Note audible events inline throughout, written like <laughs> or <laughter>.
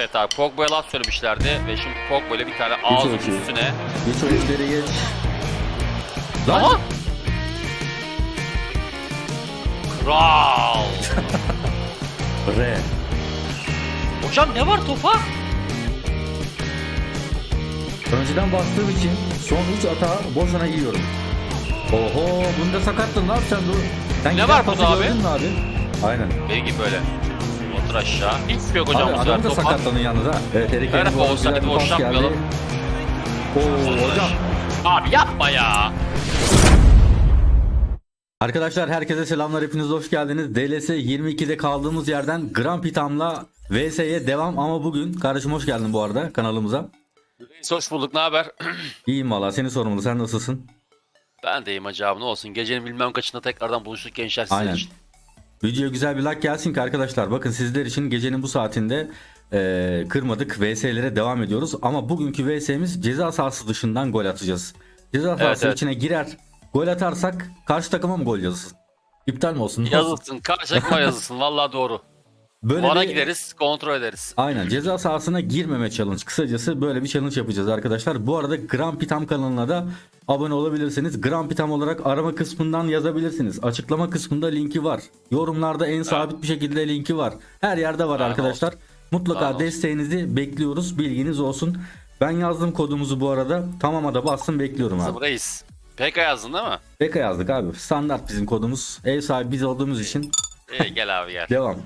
Evet abi Pogba'ya laf söylemişlerdi ve şimdi Pogba'yla bir tane ağzın çok iyi. üstüne. Geç o işleri geç. Lan! Ama Kral. <laughs> R. Hocam ne var topa? Önceden bastığım için son 3 atağı boşuna yiyorum. Oho bunda sakattın ne yapacaksın dur. Sen Ne var pası burada abi? gördün mü abi? Aynen. Benim gibi böyle. Otur aşağı. Hiç yok hocam abi bu sefer adam da sakatlanın yalnız ha. Evet Ver Henry bu arada olsaydı güzel bir boş pas geldi. yapmayalım. Oo hocam. Abi yapma ya. Arkadaşlar herkese selamlar hepiniz hoş geldiniz. DLS 22'de kaldığımız yerden Grand Pitam'la VS'ye devam ama bugün kardeşim hoş geldin bu arada kanalımıza. Hoş bulduk ne haber? <clears throat> İyiyim valla seni sorumlu sen nasılsın? ben deyim acaba ne olsun. Gecenin bilmem kaçında tekrardan buluştuk gençler sizler Aynen. için. Videoya güzel bir like gelsin ki arkadaşlar bakın sizler için gecenin bu saatinde eee, kırmadık VS'lere devam ediyoruz. Ama bugünkü VS'miz ceza sahası dışından gol atacağız. Ceza sahası evet. içine girer gol atarsak karşı takıma mı gol yazılsın? İptal mi olsun? Yazılsın. Karşı takıma yazılsın. Vallahi doğru. Böyle Bana bir- gideriz kontrol ederiz. Aynen ceza sahasına girmeme challenge. Kısacası böyle bir challenge yapacağız arkadaşlar. Bu arada Grand Pitam kanalına da abone olabilirsiniz. Grand Pitam olarak arama kısmından yazabilirsiniz. Açıklama kısmında linki var. Yorumlarda en sabit bir şekilde linki var. Her yerde var Sağ arkadaşlar. Mutlaka Sağ olsun. desteğinizi bekliyoruz. Bilginiz olsun. Ben yazdım kodumuzu bu arada. Tamama da bastım bekliyorum abi. Reis. PK yazdın değil mi? Beka yazdık abi. Standart bizim kodumuz. Ev sahibi biz olduğumuz için İyi gel abi gel. <laughs> devam.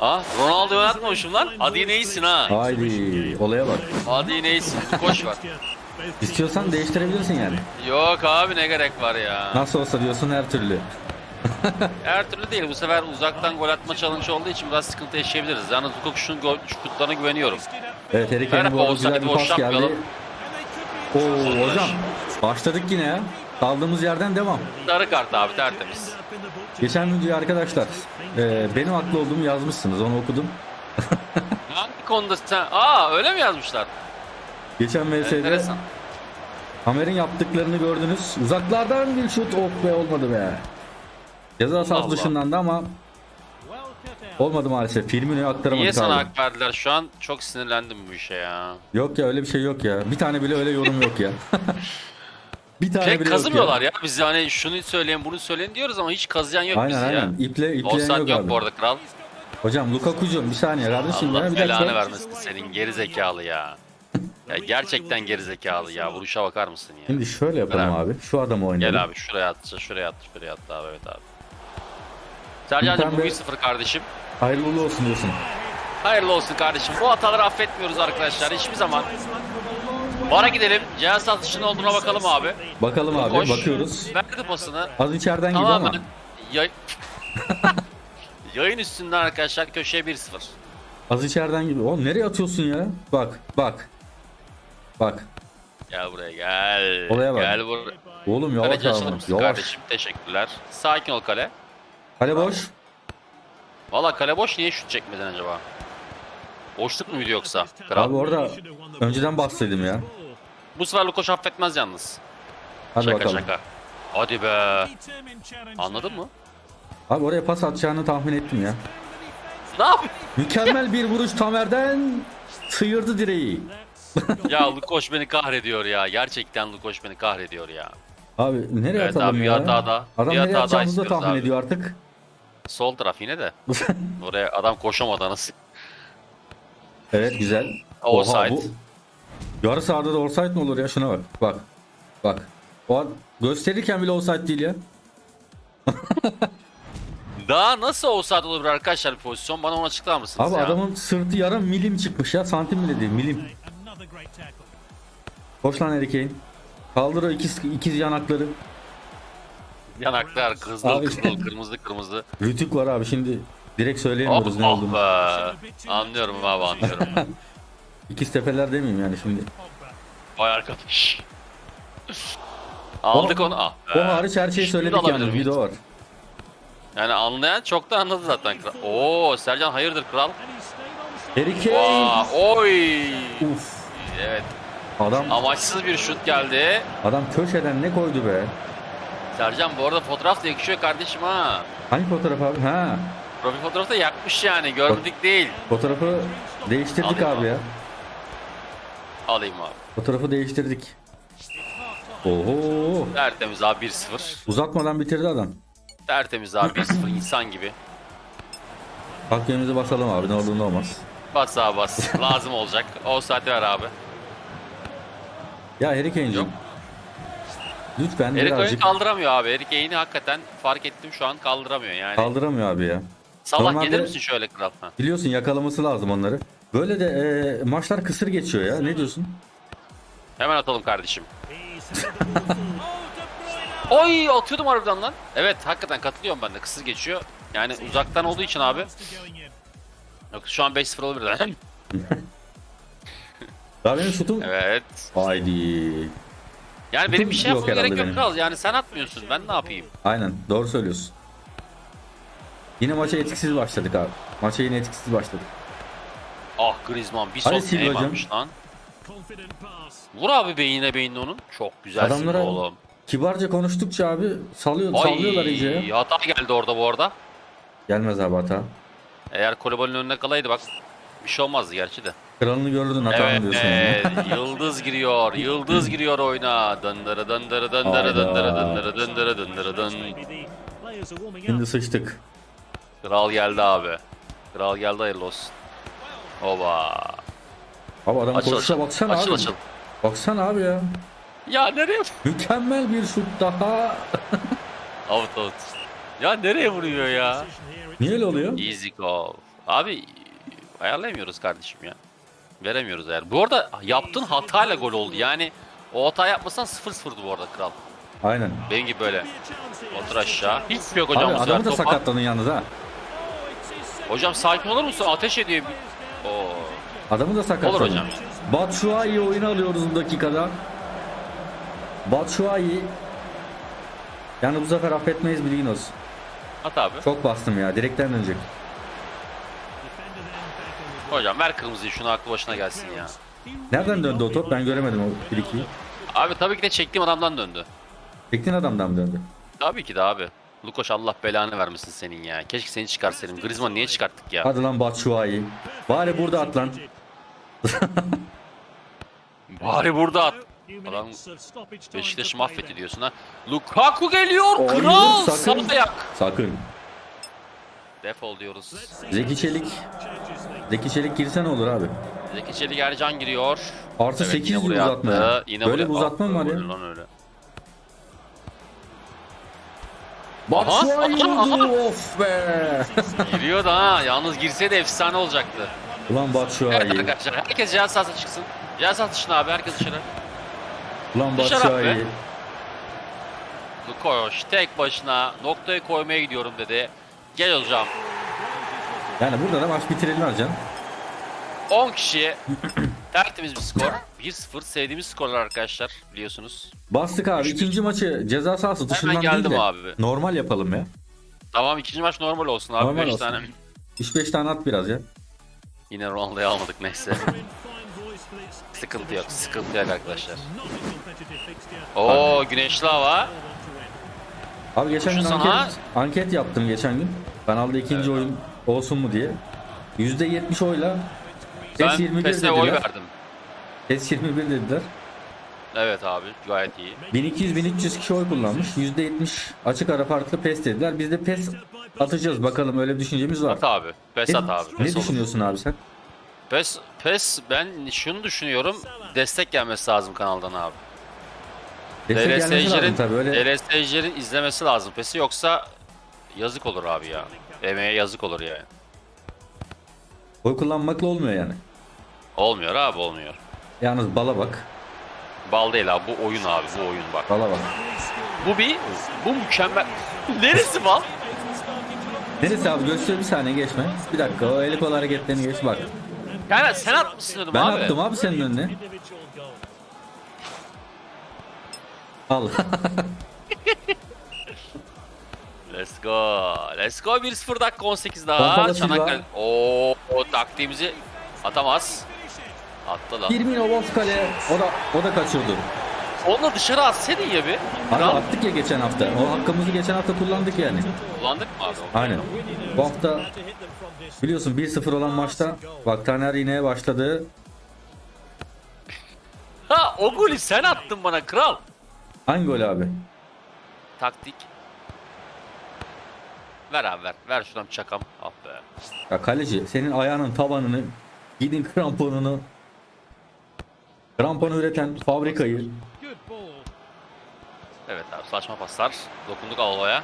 Aa Ronaldo'yu oynatmamışım lan. Hadi yine iyisin ha. Haydi olaya bak. Hadi yine iyisin. Koş var. İstiyorsan değiştirebilirsin yani. Yok abi ne gerek var ya. Nasıl olsa diyorsun her türlü. <laughs> Her türlü değil. Bu sefer uzaktan gol atma challenge olduğu için biraz sıkıntı yaşayabiliriz. Yalnız Lukas'un gol şutlarına güveniyorum. Evet Harry Kane'e bu arada güzel bir boş pas geldi. Oo hocam başladık yine ya. Kaldığımız yerden devam. Sarı kart abi tertemiz. Geçen videoyu arkadaşlar e, benim haklı olduğumu yazmışsınız onu okudum. <laughs> Hangi konuda sen... Aa öyle mi yazmışlar? Geçen VS'de Enteresan. Hamer'in yaptıklarını gördünüz. Uzaklardan bir şut oh be olmadı be. Ceza sahası Allah. dışından da ama olmadı maalesef. Firmino'yu aktaramadık Niye sana abi. hak verdiler? Şu an çok sinirlendim bu işe ya. Yok ya öyle bir şey yok ya. Bir tane bile öyle yorum yok ya. <laughs> bir tane Pek bile kazımıyorlar yok ya. Biz hani şunu söyleyin bunu söyleyin diyoruz ama hiç kazıyan yok Aynen bizi aynen. ya. İple, ipleyen Olsan yok, yok, abi. bu arada kral. Hocam Lukaku'cum bir saniye kardeşim Allah ya bir belanı dakika. vermesin senin geri zekalı ya. Ya gerçekten geri zekalı ya. Vuruşa bakar mısın ya? Şimdi şöyle yapalım Gel abi. Şu adamı oynayalım. Gel abi şuraya at, şuraya at, şuraya at abi evet abi. Sercan'cığım bu Lütfen be. 1-0 kardeşim. Hayırlı uğurlu olsun diyorsun. Hayırlı olsun kardeşim. Bu hataları affetmiyoruz arkadaşlar hiçbir zaman. Bara gidelim. Cihaz satışının olduğuna bakalım abi. Bakalım abi Koş. bakıyoruz. Verdi pasını. Az içeriden gibi Tamamen ama. yay... <laughs> yayın üstünden arkadaşlar köşeye 1-0. Az içeriden gibi. Oğlum nereye atıyorsun ya? Bak bak. Bak. Gel buraya gel. Olaya bak. Gel buraya. Oğlum yavaş Kaleci açılır abi. mısın Yavaş. kardeşim? Teşekkürler. Sakin ol kale. Kale boş. Valla kale boş niye şut çekmedin acaba? Boşluk muydu yoksa? Kral. Abi orada önceden bahsedeyim ya. Bu sefer Lukoş affetmez yalnız. Hadi şaka bakalım. şaka. Hadi be. Anladın mı? Abi oraya pas atacağını tahmin ettim ya. Ne yap? Mükemmel bir vuruş Tamer'den sıyırdı direği. <laughs> ya Lukoş beni kahrediyor ya. Gerçekten Lukoş beni kahrediyor ya. Abi nereye Evet atalım abi, bir ya? hatada- Adam bir nereye atacağımızı da tahmin abi. ediyor artık. Sol taraf yine de. <laughs> Oraya adam koşamadı nasıl? Evet güzel. Oha, bu... Yarı sahada da offside mi olur ya? Şuna bak. Bak. Bak. O an gösterirken bile offside değil ya. <laughs> Daha nasıl offside olabilir arkadaşlar bir pozisyon? Bana onu açıklar mısınız Abi ya? adamın sırtı yarım milim çıkmış ya. Santim bile değil milim. Koş lan Harry Kane. Kaldır o ikiz, ikiz yanakları. Yanaklar kızıl Abi- kızıl kırmızı kırmızı. Rütük var abi şimdi. Direkt söyleyemiyoruz ne oh olduğunu. be. Anlıyorum abi anlıyorum. <laughs> İkiz tepeler demeyeyim yani şimdi. Vay arkadaş. Aldık onu. Ah O be. hariç her şeyi Şimdi söyledik alabilir yalnız. miyiz? Video var. Yani anlayan çok da anladı zaten kral. Oo Sercan hayırdır kral? Harry Kane. Vaa, oy. Uf. Evet. Adam Amaçsız bir şut geldi. adam köşeden ne koydu be? Sercan bu arada fotoğraf da yakışıyor kardeşim ha. Hangi fotoğraf abi? Ha. Profil fotoğrafı da yakmış yani görmedik değil. Fotoğrafı Değiştirdik Alayım abi abi. ya. Alayım abi. Fotoğrafı değiştirdik. Oho. Tertemiz abi 1-0. Uzatmadan bitirdi adam. Tertemiz abi 1-0 insan gibi. Takvimimizi basalım abi ne olur ne olmaz. Bas abi bas. Lazım olacak. O saati ver abi. Ya Harry Kane'cim. Lütfen oyunu birazcık kaldıramıyor abi. Erik Eğini hakikaten fark ettim şu an kaldıramıyor yani. kaldıramıyor abi ya. Salah Normalde- gelir misin şöyle kral? Ha. Biliyorsun yakalaması lazım onları. Böyle de e, maçlar kısır geçiyor ya. Ne diyorsun? Hemen atalım kardeşim. <laughs> Oy atıyordum harbiden lan. Evet hakikaten katılıyorum ben de kısır geçiyor. Yani uzaktan olduğu için abi. Yok şu an 5-0 olabilir. lan. <laughs> Daha benim şutum. evet. Haydi. Yani benim bir şey Yok herhalde gerek yok benim. kral. Yani sen atmıyorsun. Ben ne yapayım? Aynen doğru söylüyorsun. Yine maça etkisiz başladık abi. Maça yine etkisiz başladık. Ah Griezmann bir Hadi son Silva varmış lan. Vur abi beynine beynine onun. Çok güzel Adamlara- oğlum. Kibarca konuştukça abi salıyor, sallıyorlar iyice ya. Ay hata geldi orada bu arada. Gelmez abi hata. Eğer Kolobal'in önüne kalaydı bak bir şey olmazdı gerçi de. Kralını gördün hatanı Evet, diyorsun. evet. <laughs> yıldız giriyor. Yıldız giriyor oyuna. Dındırı dındırı dındırı dındırı dındırı dındırı dındırı dın. Şimdi sıçtık. Kral geldi abi. Kral geldi hayırlı olsun. Oba. Abi adam Açıl koşuşa baksana Açıl abi. açıl. Baksana abi ya. Ya nereye? Mükemmel bir şut daha. <laughs> Out out. Ya nereye vuruyor ya? Niye öyle oluyor? Easy goal. Abi ayarlayamıyoruz kardeşim ya. Veremiyoruz eğer. Bu arada yaptığın hatayla gol oldu. Yani o hata yapmasan 0-0'dı bu arada kral. Aynen. Benim gibi böyle. Otur aşağı. Hiç yok hocam Abi adamı da sakatladın yalnız ha. Hocam sakin olur musun? Ateş ediyor. Oo. Adamı da sakatladın. Olur hocam. Batshuayi oyunu alıyoruz bu dakikada. Batshuayi. Yani bu sefer affetmeyiz bilgin olsun. At abi. Çok bastım ya. Direkten dönecek. Hocam ver kırmızıyı şunu aklı başına gelsin ya. Nereden döndü o top? Ben göremedim o frikiyi. Abi tabii ki de çektiğim adamdan döndü. Çektiğin adamdan mı döndü? Tabii ki de abi. Lukoş Allah belanı vermesin senin ya. Keşke seni çıkarsaydım. Griezmann niye çıkarttık ya? Hadi lan Batshuayi. Bari burada at lan. <laughs> Bari burada at. Adam Beşiktaş'ı mahvetti diyorsun ha. Lukaku geliyor. Kral. sakın. Sağ ayak. Sakın. Defol diyoruz. Zeki Çelik. Zeki Çelik girse ne olur abi? Zeki Çelik Ercan giriyor. Artı Evet, 8 yine buraya uzatma attı. ya. Yine Böyle buraya- uzatma mı var ya? Lan öyle. Batshuayi vurdu of be. <laughs> Giriyor da ha. Yalnız girseydi efsane olacaktı. Ulan Evet Batshuayi. arkadaşlar. Herkes cihaz sahasına çıksın. Cihaz sahasına dışına abi. Herkes dışarı. Ulan Dışarı Batshuayi. abi. Lukoş tek başına noktayı koymaya gidiyorum dedi. Gel hocam. Yani burada da maç bitirilmez canım. 10 kişi <clears throat> tertemiz bir skor. 1-0 sevdiğimiz skorlar arkadaşlar biliyorsunuz. Bastık abi. ikinci maçı ceza sahası dışından geldim değil de abi. normal yapalım ya. Tamam ikinci maç normal olsun abi. Normal 5 olsun. tane. 3-5 tane at biraz ya. Yine Ronaldo'yu almadık neyse. sıkıntı yok. Sıkıntı yok arkadaşlar. Oo güneşli hava. Abi geçen gün Düşün anket, sana. anket yaptım geçen gün. Kanalda ikinci oyun olsun mu diye. %70 oyla Ben 21 PES'e oy verdim. PES 21 dediler. Evet abi gayet iyi. 1200-1300 kişi oy kullanmış. %70 açık ara farklı PES dediler. Biz de PES atacağız bakalım öyle bir düşüncemiz var. At abi. PES Ne, at abi. ne PES olur. düşünüyorsun abi sen? PES, PES ben şunu düşünüyorum. Destek gelmesi lazım kanaldan abi. DLS'cilerin izlemesi lazım PES'i yoksa yazık olur abi ya. Emeğe yazık olur yani. Oy kullanmakla olmuyor yani. Olmuyor abi olmuyor. Yalnız bala bak. Bal değil abi bu oyun abi bu oyun bak. Bala bak. Bu bir bu mükemmel. Neresi bal? Neresi abi göster bir saniye geçme. Bir dakika o el kol hareketlerini geç bak. Yani sen atmışsın dedim Ben abi. attım abi senin önüne. Al. <laughs> Let's go. Let's go 1-0 dakika 18 daha. Çanakkale. Oo, o taktiğimizi atamaz. Attı lan. Firmino boş kale. O da o da kaçırdı. onunla dışarı atsaydın ya bir. Abi Kral. attık ya geçen hafta. O hakkımızı geçen hafta kullandık yani. Kullandık mı abi? Aynen. Bu hafta biliyorsun 1-0 olan maçta bak Taner yine başladı. Ha o golü sen attın bana kral. Hangi gol abi? Taktik. Ver abi ver. Ver şuradan çakam. Ah be. Ya kaleci senin ayağının tabanını gidin kramponunu kramponu üreten fabrikayı Evet abi saçma paslar. Dokunduk Alva'ya.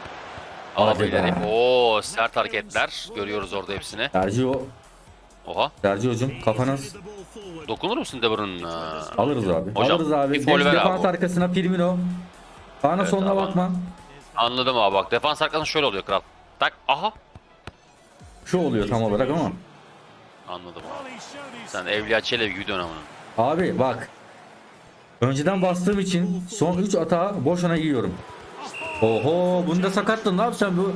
Alva ileri. Oo sert hareketler. Görüyoruz orada hepsini. Sergio Oha. Sergio'cum kafana Dokunur musun De Bruyne'ın? alırız abi. Hocam, alırız abi. bir Geç ver defans abi. arkasına Firmino. Sağına Evet soluna abi. bakma. Anladım abi bak. Defans arkasında şöyle oluyor kral. Tak. Aha. Şu oluyor tam olarak ama. Anladım abi. Sen Evliya Çelebi gibi dön. Abi bak. Önceden bastığım için son 3 atağı boşuna yiyorum. Oho bunu da sakattın ne yapacaksın bu?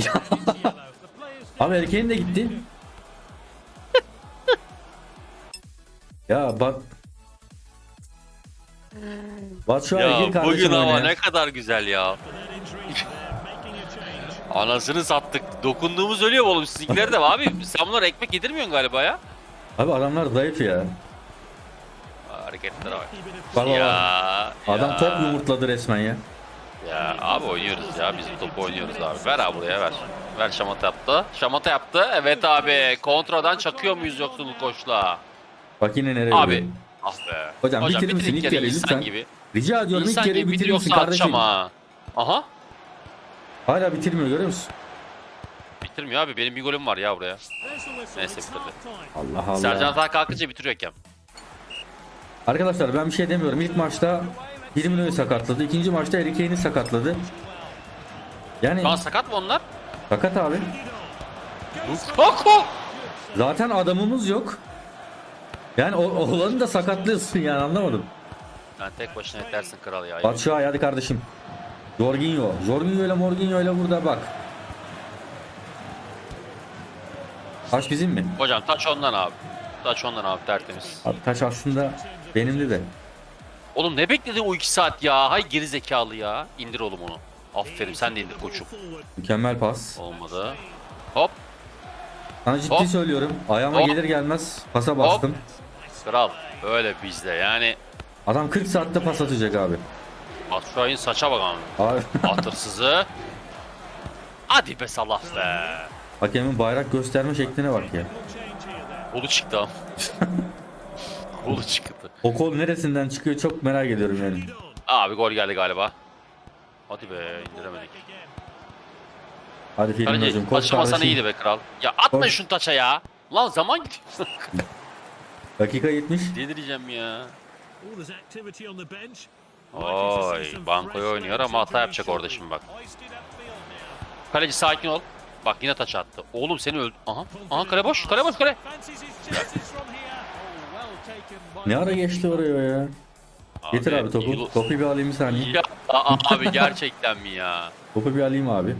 <laughs> Abi erkeğin de gitti. <laughs> ya bak. Bak şu Ya bugün ama oyuna. ne kadar güzel ya. Anasını sattık. Dokunduğumuz ölüyor oğlum. Sizinkiler de abi. Sen bunlara ekmek yedirmiyorsun galiba ya. Abi adamlar zayıf ya. Hareketlere bak. Bak bak. Ya, Adam ya, top yumurtladı resmen ya. Ya abi oynuyoruz ya. Biz top oynuyoruz abi. Ver abi buraya ver. Ver şamata yaptı. Şamata yaptı. Evet abi. Kontradan çakıyor muyuz yoksa koçla? Bak yine nereye Abi. Ah be. Hocam bitirir bitir misin ilk kere lütfen? Gibi. Rica ediyorum ilk İnsan yarıyı gibi bitir bitirir misin kardeşim? ha. Aha. Hala bitirmiyor görüyor musun? Bitirmiyor abi. Benim bir golüm var ya buraya. Neyse bitirdi. Allah Allah. Sercan Atağa kalkınca bitiriyor hakem. Arkadaşlar ben bir şey demiyorum. İlk maçta Firmino'yu sakatladı. İkinci maçta Harry Kane'i sakatladı. Yani Şu an sakat mı onlar? sakat abi. Koko! Zaten adamımız yok. Yani o, oğlanı da sakatlıyorsun <laughs> yani anlamadım. Sen tek başına yetersin kral ya. Batu Şuay hadi kardeşim. Jorginho. Jorginho ile Morginho ile burada bak. Taş bizim mi? Hocam taç ondan abi. Taç ondan abi tertemiz. Abi taş aslında benimdi de. Oğlum ne bekledin o iki saat ya? Hay geri zekalı ya. İndir oğlum onu. Aferin sen de indir koçum. Mükemmel pas. Olmadı. Hop Sana ciddi Hop. söylüyorum. Ayağıma Hop. gelir gelmez pasa bastım. kral. Öyle bizde yani. Adam 40 saatte pas atacak abi. Batshuayi'nin saça bak abi. Abi Atırsızı. <laughs> Hadi be Salah be. Hakemin bayrak gösterme şekline bak ya. Kolu çıktı ama. <laughs> Kolu çıktı. O kol neresinden çıkıyor çok merak ediyorum yani. Abi gol geldi galiba. Hadi be indiremedik. Hadi Kaleci koş taşımasan iyiydi be kral. Ya atma Koş. şunu taça ya. Lan zaman gidiyor. <laughs> Dakika 70. Delireceğim ya. Oy, Oy, bankoya oynuyor ama hata yapacak orada şimdi bak. Kaleci sakin ol. Bak yine taç attı. Oğlum seni öldü. Aha. Aha kale boş. Kale boş kale. Ne ara geçti oraya ya? Getir abi topu. yılı- Topu bir alayım bir saniye. Ya aa, abi gerçekten mi ya? Topu bir alayım abi.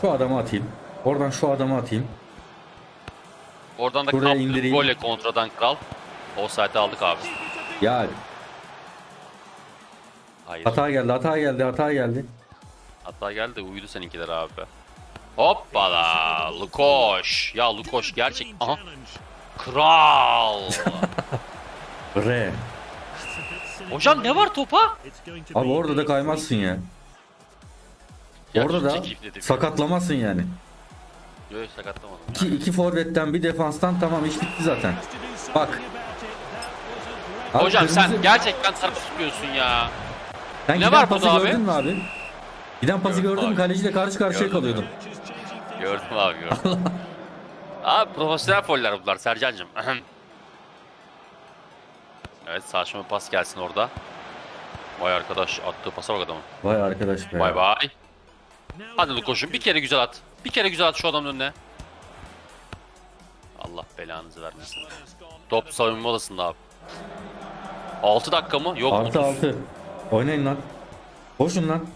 Şu adamı atayım. Oradan şu adamı atayım. Oradan da Buraya indireyim. golle kontradan kral. O saate aldık abi. Ya Hayır. hata geldi hata geldi hata geldi. Hatta geldi uyudu seninkiler abi. Hoppala. Lukoş. Ya Lukoş gerçek. Aha. Kral. <laughs> R. Hocam ne var topa? Abi orada da kaymazsın ya. Ya Orada da sakatlamazsın yani. Yok yok, sakatlamadım. İki, iki forvetten bir defanstan tamam iş bitti zaten. Bak. Abi Hocam sen kırmızı- gerçekten sarı tutuyorsun ya. sen ne var burada abi? gördün mü abi? Giden pası Gördüm gördün mü? abi. Kaleciyle karşı karşıya Gördüm. kalıyordun. Gördüm abi gördüm. <laughs> abi profesyonel foller bunlar Sercan'cım. <clears throat> evet saçma bir pas gelsin orada. Vay arkadaş attığı pasa bak adamın. Vay arkadaş be. Bay bay. Hadi Lukoş'um bir kere güzel at. Bir kere güzel at şu adamın önüne. Allah belanızı vermesin. Top savunma odasında abi. 6 dakika mı? Yok. Artı 30. altı. Oynayın lan. Koşun lan.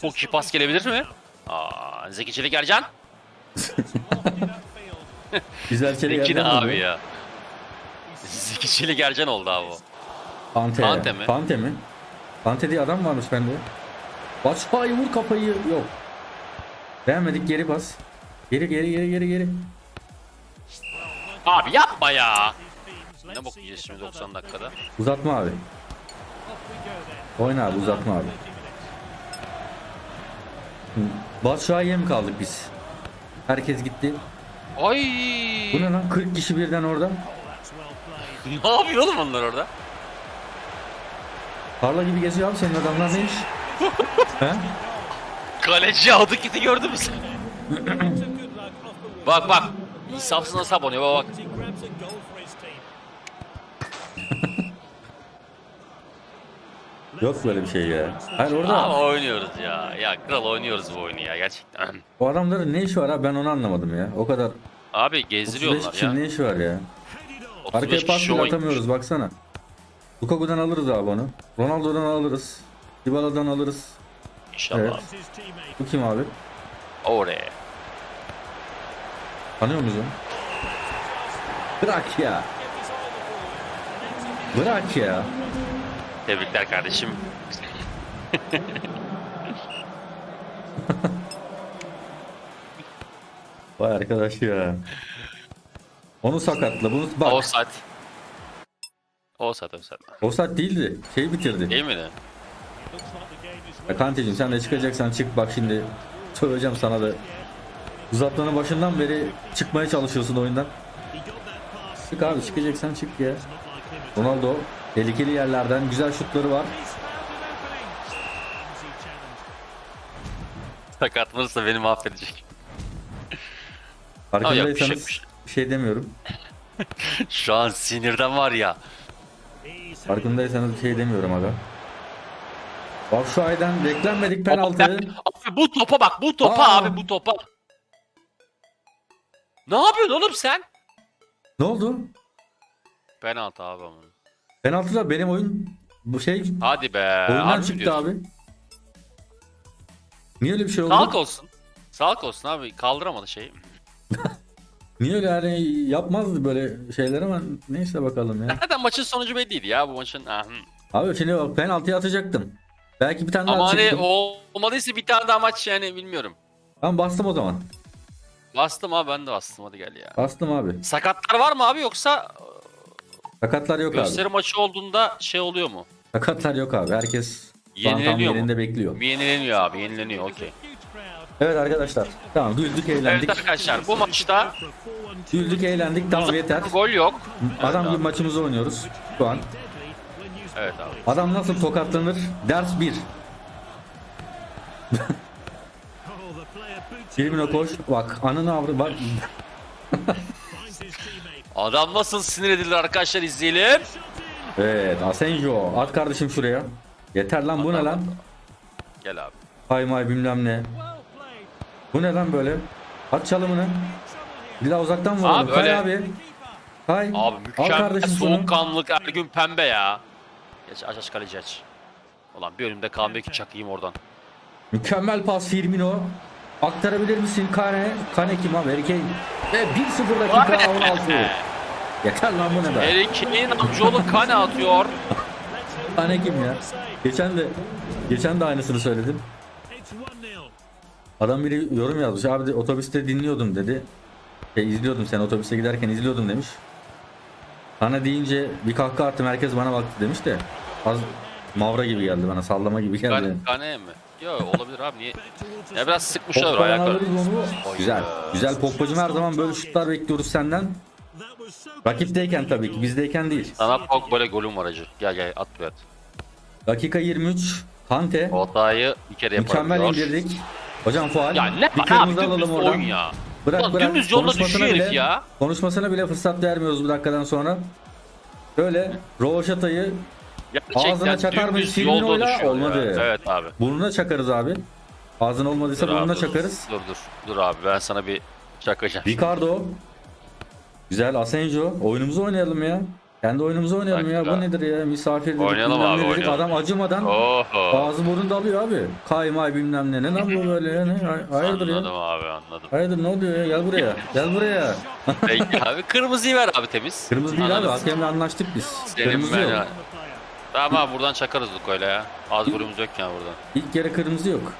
Çok iyi pas gelebilir mi? Aa, Zeki Çelik Ercan. <laughs> Güzel çelik Zeki ne yerden abi ya? Zeki Çelik Ercan oldu abi o. Kante. Kante mi? Kante mi? Kante diye adam varmış bende. Batshuayi vur kafayı. Yok. Beğenmedik geri pas. Geri geri geri geri geri. Abi yapma ya. Ne bok yiyeceğiz şimdi 90 dakikada? Uzatma abi. Oyna abi uzatma abi. Batshuayi'ye mi kaldık biz? Herkes gitti. Ay. Bu ne lan? 40 kişi birden orada. <laughs> Ne yapıyor oğlum onlar orada? Tarla gibi geziyor abi senin adamlar ne iş? <laughs> He? Kaleci aldı gitti gördün mü sen? <clears throat> bak bak. İnsafsız nasıl abone bak bak. Yok böyle bir şey ya. Hayır orada Ama oynuyoruz ya. Ya kral oynuyoruz bu oyunu ya gerçekten. o adamların ne işi var abi ben onu anlamadım ya. O kadar Abi 35 gezdiriyorlar kişinin ya. ne işi var ya. 35 Arkaya pas bile atamıyoruz baksana. Lukaku'dan alırız abi onu. Ronaldo'dan alırız. Dybala'dan alırız. İnşallah. Evet. Bu kim abi? Oraya. Tanıyor muyuz onu? Bırak ya. Bırak ya. Tebrikler kardeşim. <laughs> Vay arkadaş ya. Onu sakatla. Bunu bak. Offside. Offside offside. Offside değildi. Şey bitirdi. Değil miydi? Ya Kanteciğim sen de çıkacaksan çık bak şimdi. Söyleyeceğim sana da. Uzatmanın başından beri çıkmaya çalışıyorsun oyundan. Çık abi çıkacaksan çık ya. Ronaldo tehlikeli yerlerden güzel şutları var. Sakatlanırsa beni mahvedecek. Farkındaysanız bir şey. bir şey demiyorum. <laughs> Şu an sinirden var ya. Farkındaysanız bir şey demiyorum aga. Aydan beklenmedik penaltı. Abi bu topa bak bu topa Aa. abi bu topa. Ne yapıyorsun oğlum sen? Ne oldu? Penaltı abi ama. Penaltılar benim oyun bu şey Hadi be. oyundan harbi mi çıktı diyorsun? abi. Niye öyle bir şey oldu? Sağlık olsun. Sağlık olsun abi kaldıramadı şeyi. <laughs> Niye öyle yani yapmazdı böyle şeyler ama neyse bakalım ya. Zaten maçın sonucu belliydi ya bu maçın. Ah, hı. Abi şimdi bak penaltıyı atacaktım. Belki bir tane daha Ama hani atacaktım. o olmadıysa bir tane daha maç yani bilmiyorum. Ben bastım o zaman. Bastım abi ben de bastım hadi gel ya. Bastım abi. Sakatlar var mı abi yoksa Sakatlar yok gösteri abi. maçı olduğunda şey oluyor mu? Sakatlar yok abi. Herkes tam Yenileniyor mu? yerinde bekliyor. Yenileniyor abi yenileniyor okey. Evet arkadaşlar. Tamam güldük eğlendik. Evet arkadaşlar bu maçta Güldük eğlendik tamam yeter. gol yok. Adam Evet gibi abi. maçımızı oynuyoruz şu an. Evet abi. Adam nasıl tokatlanır? Ders 1. <laughs> Firmino koş. Bak anını avru bak. <laughs> Adam nasıl sinir edilir arkadaşlar izleyelim. Evet Asenjo at kardeşim şuraya. Yeter lan bu ne lan? Gel abi. Hay may bilmem ne. Bu ne lan böyle? At çalımını. Bir daha uzaktan vuralım. Abi Kay öyle- abi. Kay. Abi mükemmel soğukkanlılık Ergün Pembe ya. Geç aç aç kaleci aç. Ulan bir önümde kalmıyor ki çakayım oradan. Mükemmel pas Firmino. Aktarabilir misin Kane? Kane kim abi? Harry Kane. Ve 1-0 dakika 16. Yeter lan bu ne be? Harry Kane'in amcaoğlu Kane atıyor. Kane kim ya? Geçen de geçen de aynısını söyledim. Adam biri yorum yazmış. Abi de, otobüste dinliyordum dedi. Şey, izliyordum sen otobüste giderken izliyordum demiş. Sana deyince bir kahkaha attım herkes bana baktı demiş de. Az mavra gibi geldi bana sallama gibi geldi. Kane, Kane mi? Yok olabilir abi niye? Ya biraz sıkmışlar Pogba'dan ayakları. alırız onu. Güzel. Güzel Pogba'cım her zaman böyle şutlar bekliyoruz senden. Rakipteyken tabii ki bizdeyken değil. Sana Pogba'yla golüm var acı. Gel gel at bir at. Dakika 23. Kante. O hatayı bir kere Mükemmel yapabiliyor. indirdik. Hocam faal. Ya ne bir var abi kırmızı dümdüz oradan. oyun ya. Bırak Ulan bırak. dümdüz yolda Konuşmasına düşüyor herif bile- ya. Konuşmasına bile fırsat vermiyoruz bu dakikadan sonra. Böyle Rovaşata'yı Gerçekten Ağzına çakar mıyız? dümdüz yolda olmadı. ya. Evet abi. burnuna çakarız abi. Ağzın olmadıysa Dur abi, burnuna dur. çakarız. Dur dur. Dur abi ben sana bir çakacağım. Ricardo. Güzel Asenjo. Oyunumuzu oynayalım ya. Kendi oyunumuzu oynayalım ya. Bu Dakika. nedir ya? Misafir dedik. Oynayalım bilmem abi, ne dedik. oynayalım. Adam acımadan Oho. ağzı burun dalıyor abi. Kaymay bilmem ne. Ne lan bu böyle ya? Ne? Hay- Hayırdır ya? Anladım abi anladım. Hayırdır ne oluyor ya? Gel buraya. Gel buraya. Peki abi kırmızıyı ver abi temiz. Kırmızı değil abi. Anladım. Hakemle anlaştık biz. Senin Kırmızı ben yok. Ya. Tamam abi buradan çakarız Luko'yla ya. Az vurumuz yok yani buradan. İlk yarı kırmızı yok.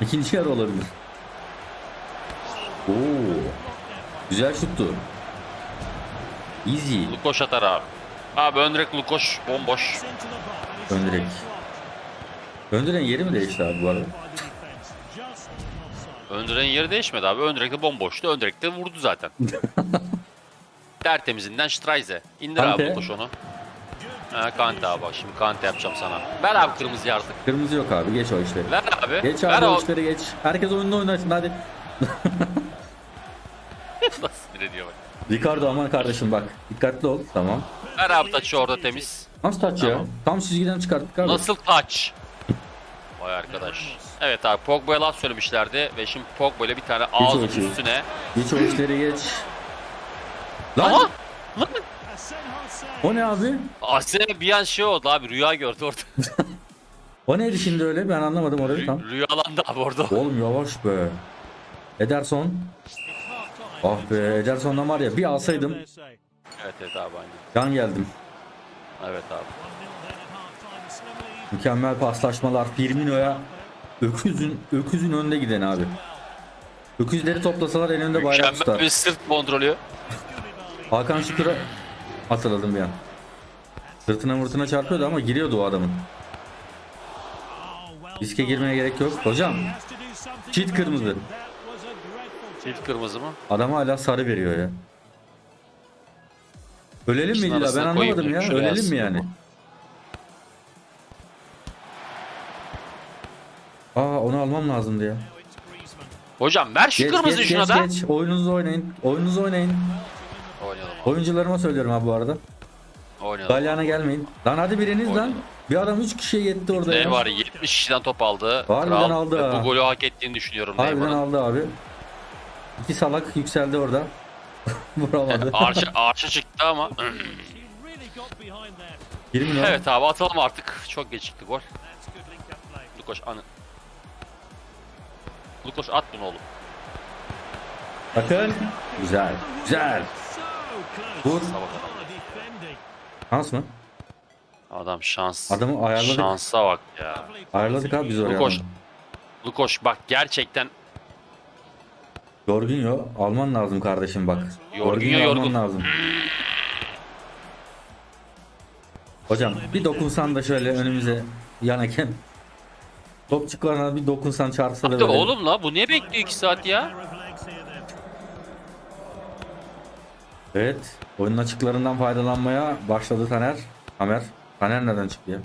İkinci yarı olabilir. Oo. Güzel şuttu. Easy. Lukoş atar abi. Abi öndirek Lukoş bomboş. Öndirek. Öndiren yeri mi değişti abi bu arada? Öndireğin yeri değişmedi abi. Öndirek de bomboştu. Öndirek de vurdu zaten. <laughs> Tertemizinden Streise. İndir Kante. abi Lukoş onu. Ha, Kante abi bak şimdi Kante yapacağım sana. Ver abi kırmızıyı artık. Kırmızı yok abi. Geç o işleri. Ver abi. Geç ver abi o. o işleri geç. Herkes oyununu oynasın hadi. <laughs> Nasıl sinir ediyor bak. Ricardo aman kardeşim bak. Dikkatli ol. Tamam. Ver abi taçı orada temiz. Nasıl taç ya? Tamam. Tam çizgiden çıkarttık abi. Nasıl taç? Vay arkadaş. Evet abi Pogba'ya laf söylemişlerdi ve şimdi Pogba ile bir tane ağzın üstüne. Geç o işleri geç. Lan! Aha! O ne abi? Asya bir an şey oldu abi rüya gördü orada. O neydi şimdi öyle? Ben anlamadım orayı tam. Rü- Rüyalandı abi orada. Oğlum yavaş be. Ederson. Ah be Ederson'dan var ya bir alsaydım Evet evet abi aynen. can geldim. Evet abi. Mükemmel paslaşmalar. Firmino'ya öküzün öküzün önde giden abi. Öküzleri toplasalar en önde bayrak Mükemmel tutar. bir sırt kontrolü. Hakan Şükür'e hatırladım bir an. Sırtına mırtına çarpıyordu ama giriyordu o adamın. Riske girmeye gerek yok. Hocam çift kırmızı. Çift kırmızı mı? Adam hala sarı veriyor ya. Ölelim mi illa? Ben anlamadım ya. Ölelim mi yani? Aa onu almam lazımdı ya. Hocam ver şu Geç kırmızıyı geç şuna geç da. geç. Oyununuzu oynayın. Oyununuzu oynayın. Oyuncularıma söylüyorum abi bu arada. Oynayalım. Galyana gelmeyin. Lan hadi biriniz lan. Oynayalım. Bir adam 3 kişiye yetti orada Ne ya. var 70 kişiden top aldı. Harbiden Kral. aldı ha. Bu golü hak ettiğini düşünüyorum Harbiden Neymar'ın. aldı abi. İki salak yükseldi orada. <laughs> Vuramadı. <laughs> Arşa, arşa çıktı ama. 20 milyon. evet abi atalım artık. Çok gecikti gol. Lukoş anı. Lukoş at bunu oğlum. Bakın. Güzel. Güzel. Vur. Şans mı? Adam şans. Adamı ayarladık. Şansa bak ya. Ayarladık abi biz oraya. Lukoş. Lukoş bak gerçekten Jorginho alman lazım kardeşim bak. Jorginho alman yorgun. lazım. Hocam bir dokunsan da şöyle önümüze yan hakem. Topçuklarına bir dokunsan çarpsa da oğlum la bu niye bekliyor 2 saat ya? Evet. Oyunun açıklarından faydalanmaya başladı Taner. Tamer. Taner nereden çıktı ya?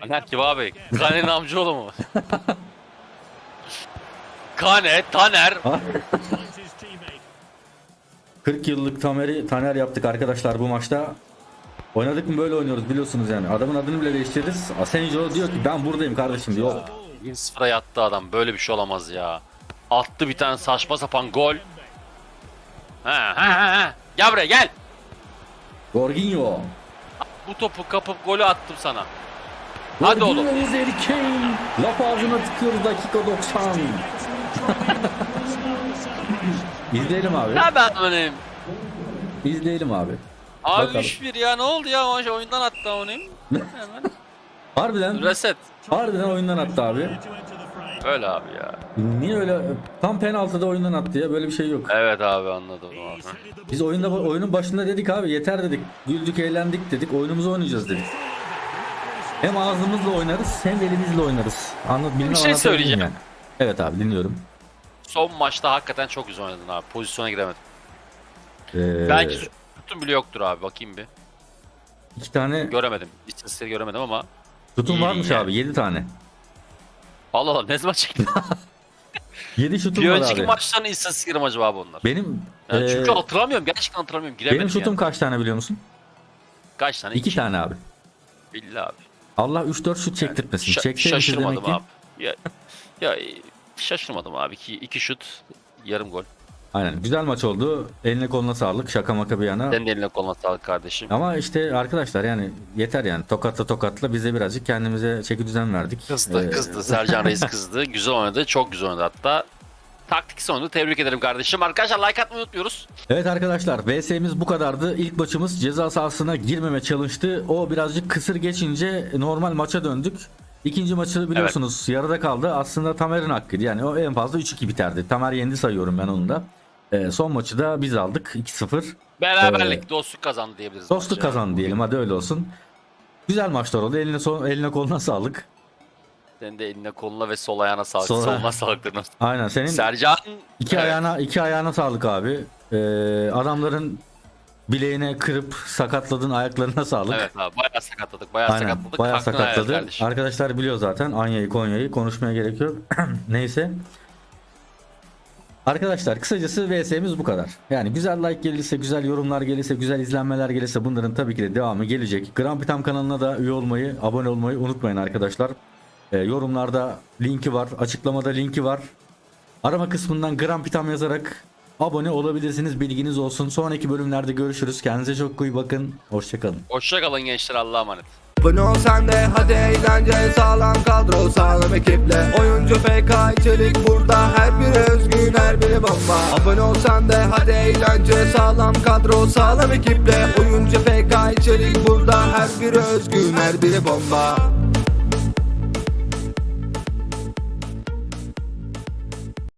Taner kim abi? Kane'nin amcaoğlu mu? Kane, Taner. 40 yıllık Tamer'i Taner yaptık arkadaşlar bu maçta. Oynadık mı böyle oynuyoruz biliyorsunuz yani. Adamın adını bile değiştiririz. Asenjo diyor ki ben buradayım kardeşim diyor. 1-0'a yattı adam. Böyle bir şey olamaz ya. Attı bir tane saçma sapan gol. Ha ha ha. Gel buraya gel. Jorginho. Bu topu kapıp golü attım sana. Hadi oğlum. Jorginho üzeri Kane. Laf ağzına tıkıyoruz dakika 90. <laughs> İzleyelim abi. Ne ben öneyim? İzleyelim abi. Abi Bakalım. 3-1 ya ne oldu ya maç oyundan attı onu. <laughs> Hemen. Harbiden, Reset. harbiden oyundan attı abi. Öyle abi ya. Niye öyle tam penaltıda oyundan attı ya böyle bir şey yok. Evet abi anladım abi. Biz oyunda oyunun başında dedik abi yeter dedik. Güldük eğlendik dedik. Oyunumuzu oynayacağız dedik. Hem ağzımızla oynarız hem elimizle oynarız. Anlat bilmem Bir şey söyleyeceğim. yani. Evet abi dinliyorum. Son maçta hakikaten çok güzel oynadın abi. Pozisyona giremedim. Ee, Belki şutun bile yoktur abi. Bakayım bir. iki tane Göremedim. İstatistikleri göremedim ama. iyi varmış yani. abi 7 tane. Allah Allah ne zaman çekti? 7 <laughs> şutum bir var önceki abi. maçların istatistikleri mi acaba bunlar? Benim Yani ee, çünkü hatırlamıyorum. Gerçekten hatırlamıyorum. Giremedim benim şutum yani. kaç tane biliyor musun? Kaç tane? 2 tane abi. Billah abi. Allah 3-4 şut çektirtmesin. Şa- şaşırmadım demek ki. abi. Ya, ya şaşırmadım abi. İki, iki şut yarım gol. Aynen güzel maç oldu. Eline koluna sağlık. Şaka maka bir yana. Senin eline koluna sağlık kardeşim. Ama işte arkadaşlar yani yeter yani tokatla tokatla biz de birazcık kendimize çeki düzen verdik. Kızdı Ee, kızdı. Sercan Reis kızdı. <laughs> Güzel oynadı. Çok güzel oynadı hatta. Taktiksel oynadı. Tebrik ederim kardeşim. Arkadaşlar like atmayı unutmuyoruz. Evet arkadaşlar VS'miz bu kadardı. İlk maçımız ceza sahasına girmeme challenge'tı. O birazcık kısır geçince normal maça döndük. İkinci maçı biliyorsunuz yarıda kaldı. Aslında Tamer'in hakkıydı. Yani o en fazla 3-2 biterdi. Tamer yendi sayıyorum ben onu da. Ee, son maçı da biz aldık 2-0. Beraberlik, dostluk kazandı diyebiliriz. Dostluk bence. kazandı diyelim hadi öyle olsun. Güzel maçlar oldu. Eline, son, eline koluna <laughs> sağlık. Senin de eline koluna ve sol ayağına sağlık. Sol- Soluna sağlık dedim. Aynen senin Sercan. iki Evet. ayağına iki ayağına sağlık abi. Ee, adamların bileğine kırıp sakatladın ayaklarına sağlık. Evet abi bayağı sakatladık. Bayağı Aynen sakatladık. bayağı Hakkını sakatladı. Arkadaşlar biliyor zaten Anya'yı Konya'yı konuşmaya gerek yok. <clears throat> Neyse. Arkadaşlar kısacası VS'miz bu kadar. Yani güzel like gelirse, güzel yorumlar gelirse, güzel izlenmeler gelirse bunların tabii ki de devamı gelecek. Grand Pitam kanalına da üye olmayı, abone olmayı unutmayın arkadaşlar. Ee, yorumlarda linki var, açıklamada linki var. Arama kısmından Grand Pitam yazarak abone olabilirsiniz. Bilginiz olsun. Sonraki bölümlerde görüşürüz. Kendinize çok iyi bakın. Hoşçakalın. Hoşçakalın gençler Allah'a emanet. Abone ol sen hadi eğlence sağlam kadro sağlam ekiple. Oyuncu FK içerik burada her biri özgün her biri bomba. Abone ol sen hadi eğlence sağlam kadro sağlam ekiple. Oyuncu FK içerik burada her biri özgün her biri bomba